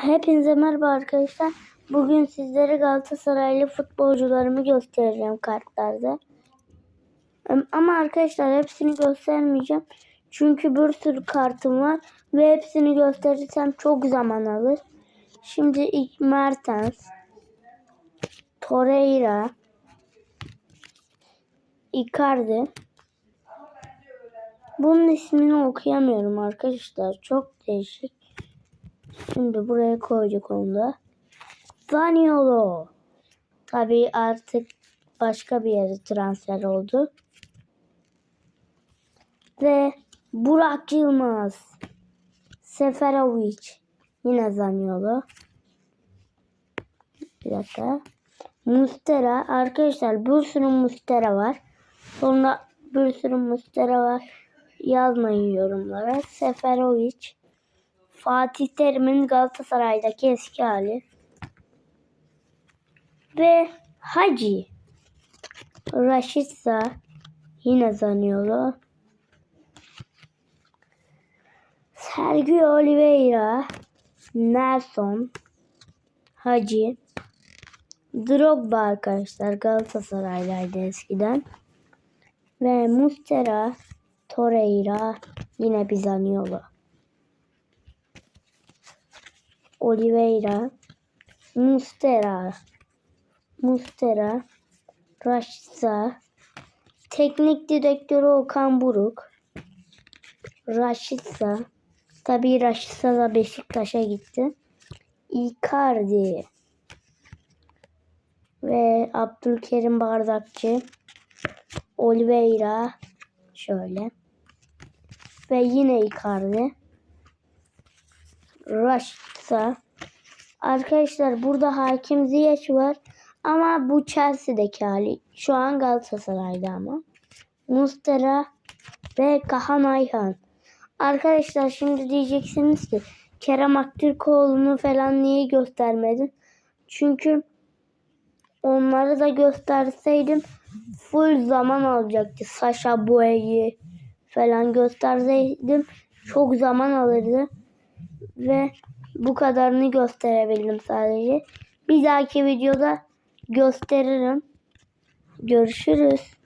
Hepinize merhaba arkadaşlar. Bugün sizlere Galatasaraylı futbolcularımı göstereceğim kartlarda. Ama arkadaşlar hepsini göstermeyeceğim. Çünkü bir sürü kartım var ve hepsini gösterirsem çok zaman alır. Şimdi ilk Mertens, Torreira, Icardi. Bunun ismini okuyamıyorum arkadaşlar. Çok değişik. Şimdi buraya koyduk onu da. Zaniolo. Tabii artık başka bir yere transfer oldu. Ve Burak Yılmaz. Seferovic. Yine Zaniolo. Bir dakika. Mustera. Arkadaşlar bir sürü Mustera var. Sonra bir sürü Mustera var. Yazmayın yorumlara. Seferovic. Fatih Terim'in Galatasaray'daki eski hali. Ve Hacı. Raşitsa. Yine Zaniolo. Sergio Oliveira. Nelson. Hacı. Drogba arkadaşlar Galatasaray'daydı eskiden. Ve Mustera. Torreira. Yine bir Zaniolo. Oliveira, Mustera, Mustera, Raşitsa, teknik direktörü Okan Buruk, Raşitsa, tabii Raşitsa da Beşiktaş'a gitti. Icardi ve Abdülkerim Bardakçı, Oliveira, şöyle ve yine Icardi. Raşitsa. Arkadaşlar burada Hakim Ziyech var. Ama bu Chelsea'deki hali. Şu an Galatasaray'da ama. Mustera ve Kahan Ayhan. Arkadaşlar şimdi diyeceksiniz ki Kerem Aktürkoğlu'nu falan niye göstermedin? Çünkü onları da gösterseydim full zaman alacaktı. Sasha Boye'yi falan gösterseydim çok zaman alırdı ve bu kadarını gösterebildim sadece. Bir dahaki videoda gösteririm. Görüşürüz.